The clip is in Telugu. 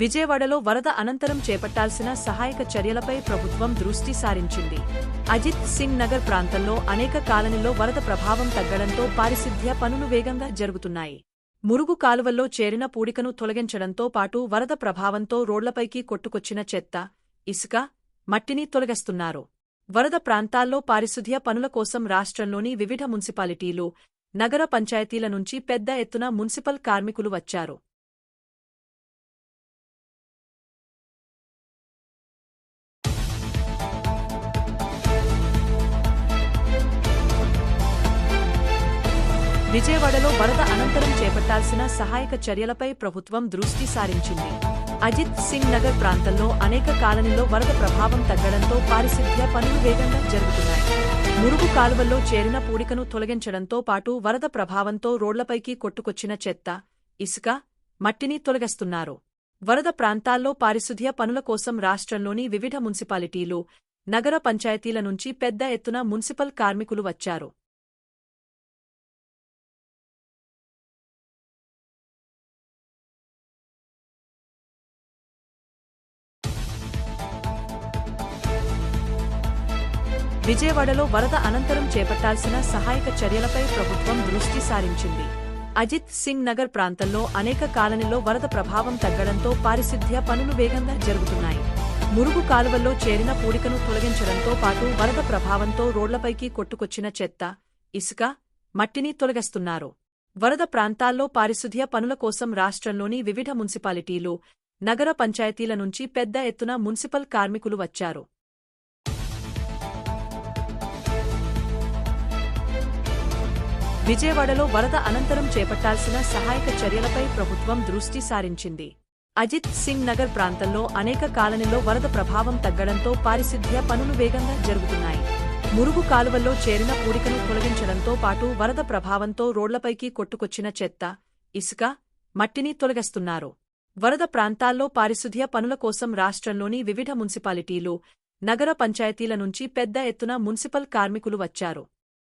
విజయవాడలో వరద అనంతరం చేపట్టాల్సిన సహాయక చర్యలపై ప్రభుత్వం దృష్టి సారించింది. అజిత్ సింగ్ నగర్ ప్రాంతంలో అనేక కాలనీల్లో వరద ప్రభావం తగ్గడంతో పారిశుద్ధ్య పనులు వేగంగా జరుగుతున్నాయి. మురుగు కాలువల్లో చేరిన పూడికను తొలగించడంతో పాటు వరద ప్రభావంతో రోడ్లపైకి కొట్టుకొచ్చిన చెత్త ఇసుక మట్టిని తొలగిస్తున్నారు. వరద ప్రాంతాల్లో పారిశుద్ధ్య పనుల కోసం రాష్ట్రంలోని వివిధ మున్సిపాలిటీలు నగర పంచాయతీల నుంచి పెద్ద ఎత్తున మున్సిపల్ కార్మికులు వచ్చారు. విజయవాడలో వరద అనంతరం చేపట్టాల్సిన సహాయక చర్యలపై ప్రభుత్వం దృష్టి సారించింది. అజిత్ సింగ్ నగర్ ప్రాంతంలో అనేక కాలనీల్లో వరద ప్రభావం తగ్గడంతో పారిశుద్ధ్య పనులు వేగంగా జరుగుతున్నాయి. మురుగు కాలువల్లో చేరిన పూడికను తొలగించడంతో పాటు వరద ప్రభావంతో రోడ్లపైకి కొట్టుకొచ్చిన చెత్త ఇసుక మట్టిని తొలగిస్తున్నారు. వరద ప్రాంతాల్లో పారిశుద్ధ్య పనుల కోసం రాష్ట్రంలోని వివిధ మున్సిపాలిటీలు నగర పంచాయతీల నుంచి పెద్ద ఎత్తున మున్సిపల్ కార్మికులు వచ్చారు. విజయవాడలో వరద అనంతరం చేపట్టాల్సిన సహాయక చర్యలపై ప్రభుత్వం దృష్టి సారించింది. అజిత్ సింగ్ నగర్ ప్రాంతంలో అనేక కాలనీల్లో వరద ప్రభావం తగ్గడంతో పారిశుద్ధ్య పనులు వేగంగా జరుగుతున్నాయి. మురుగు కాలువల్లో చేరిన పూడికను తొలగించడంతో పాటు వరద ప్రభావంతో రోడ్లపైకి కొట్టుకొచ్చిన చెత్త ఇసుక మట్టిని తొలగిస్తున్నారు. వరద ప్రాంతాల్లో పారిశుద్ధ్య పనుల కోసం రాష్ట్రంలోని వివిధ మున్సిపాలిటీలు నగర పంచాయతీల నుంచి పెద్ద ఎత్తున మున్సిపల్ కార్మికులు వచ్చారు. విజయవాడలో వరద అనంతరం చేపట్టాల్సిన సహాయక చర్యలపై ప్రభుత్వం దృష్టి సారించింది. అజిత్ సింగ్ నగర్ ప్రాంతంలో అనేక కాలనీల్లో వరద ప్రభావం తగ్గడంతో పారిశుద్ధ్య పనులు వేగంగా జరుగుతున్నాయి. మురుగు కాలువల్లో చేరిన పూడికను తొలగించడంతో పాటు వరద ప్రభావంతో రోడ్లపైకి కొట్టుకొచ్చిన చెత్త ఇసుక మట్టిని తొలగిస్తున్నారు. వరద ప్రాంతాల్లో పారిశుద్ధ్య పనుల కోసం రాష్ట్రంలోని వివిధ మున్సిపాలిటీలు నగర పంచాయతీల నుంచి పెద్ద ఎత్తున మున్సిపల్ కార్మికులు వచ్చారు.